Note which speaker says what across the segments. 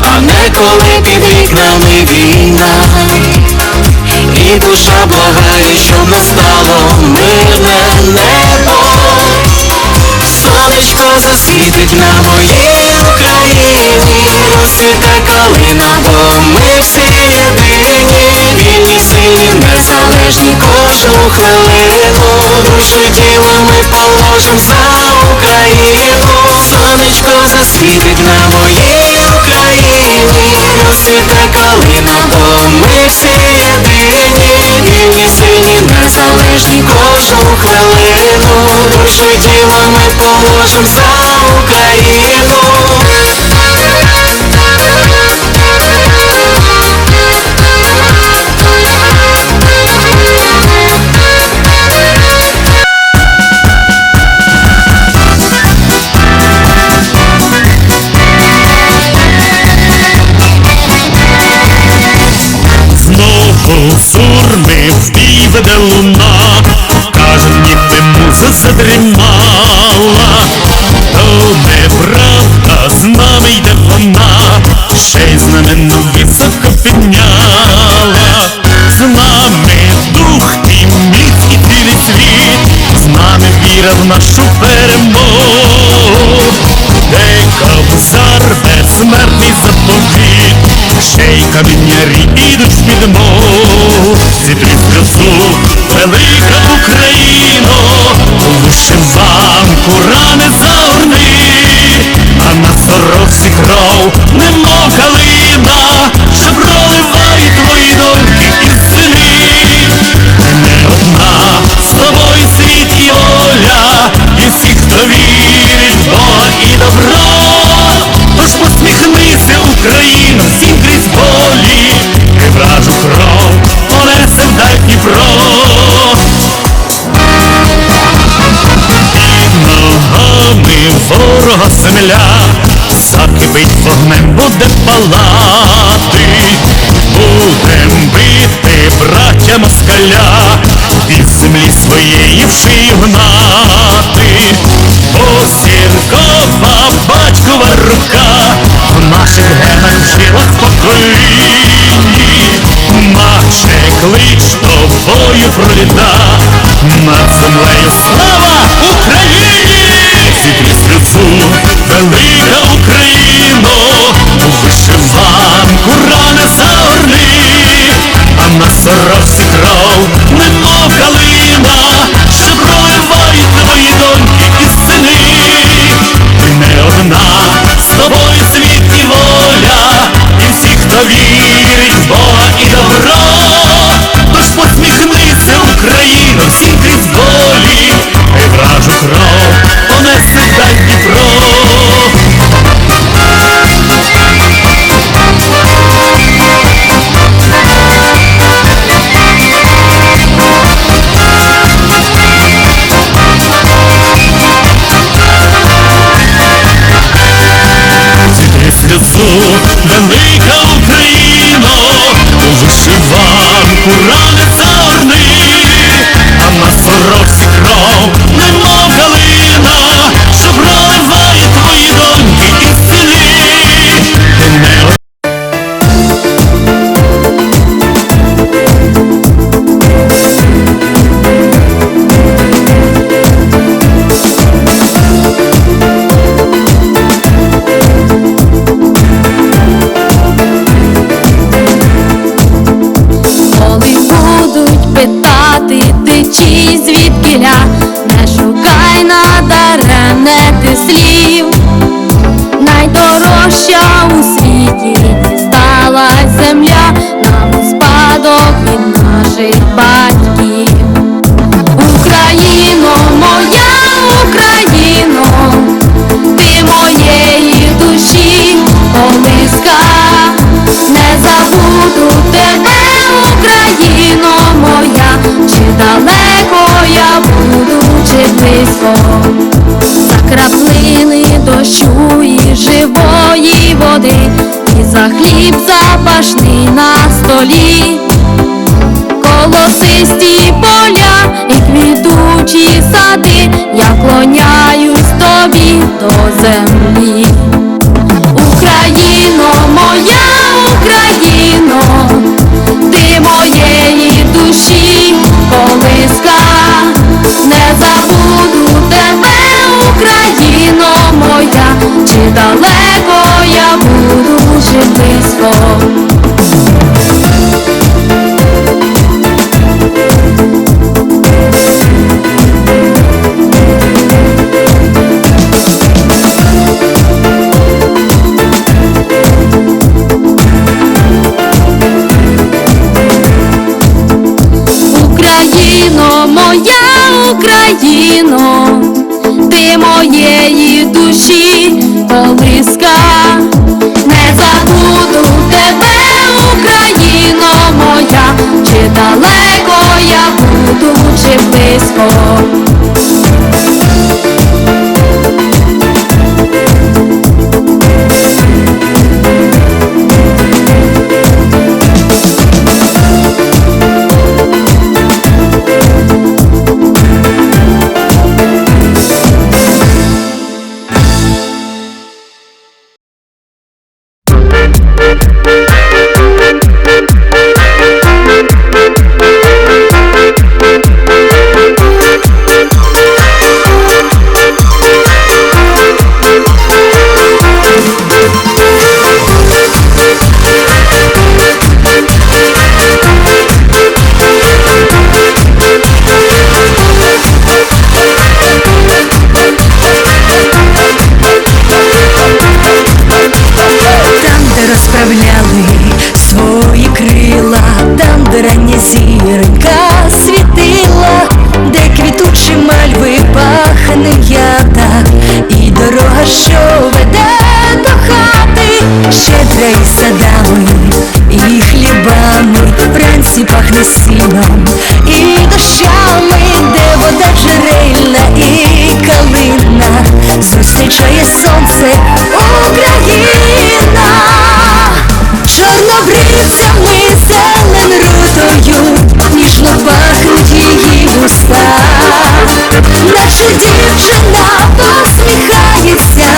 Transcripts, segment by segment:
Speaker 1: а не коли під вікнами війна. І душа благає, щоб настало мирне небо. Сонечко засвітить на моїй Україні, розцвіте калина, бо ми всі єдині, вільні, сильні, незалежні кожну хвилину. Душу тіло ми положим за Україну. Сонечко засвітить на моїй розцвіте калина, бо ми всі єдині, вільні, сильні, незалежні кожну хвилину. Душу тіло ми положим за Україну.
Speaker 2: surme vive da luna. Камінярі ідуть в підмогу, зітри сльозу, велика Україно, у вишиванку рани загорни, а на сорочці кров, немов земля, закипить вогнем, буде палати, будем бити браття москаля, із землі своєї в шию гнати, Осіркова батькова рука, в наших генах в жилах поколінні, наче клич тобою проліта, над землею слава Україні! Зітри сльозу, велика
Speaker 3: Kur'an'ı хліб запашний на столі. Колосисті поля і квітучі сади, я клоняюсь Україно, ти моєї душі колиска, не забуду тебе, Україно моя, чи далеко я буду, чи близько.
Speaker 4: Зіронька світила, де квітучі мальви пахне ята, і дорога, що веде до хати, щедра із садами, і хлібами, вранці пахне сіном, і дощами, де вода джерельна і калина, зустрічає дівчина посміхається,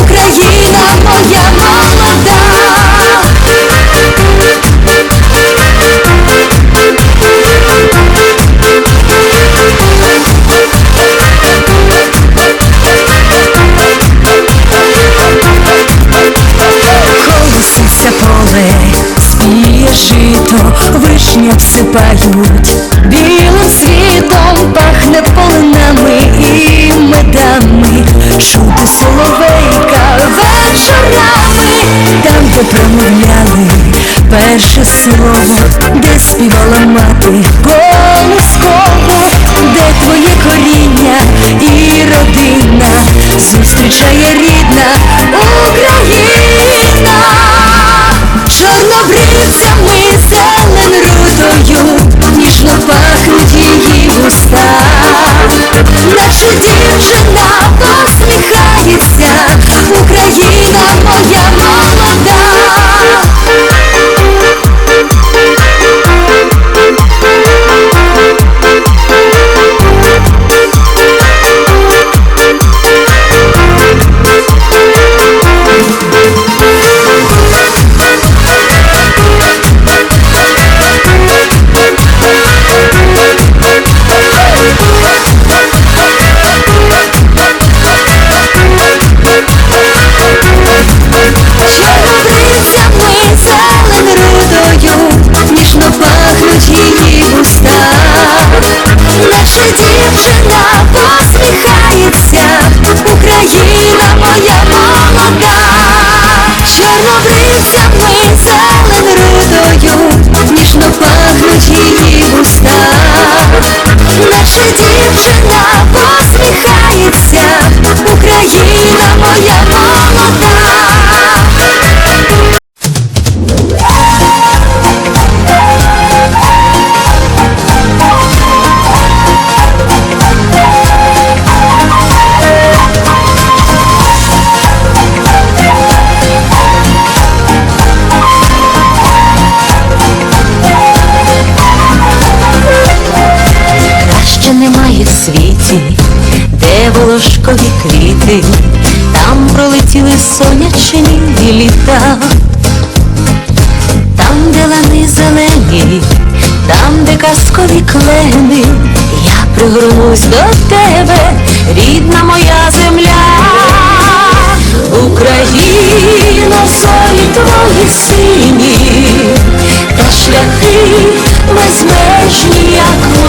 Speaker 4: Україна моя молода. Колоситься поле, спіє жито, вишні обсипають, де промовляли перше слово, де співала мати колосково, де твоє коріння? І родина? Зустрічає рідна Україна моя молода.
Speaker 5: Квіти, там пролетіли сонячні літа, там, де лани зелені, там, де казкові клени, я пригорнусь до тебе, рідна моя земля, Україно, зорі твої сині, та шляхи безмежні, як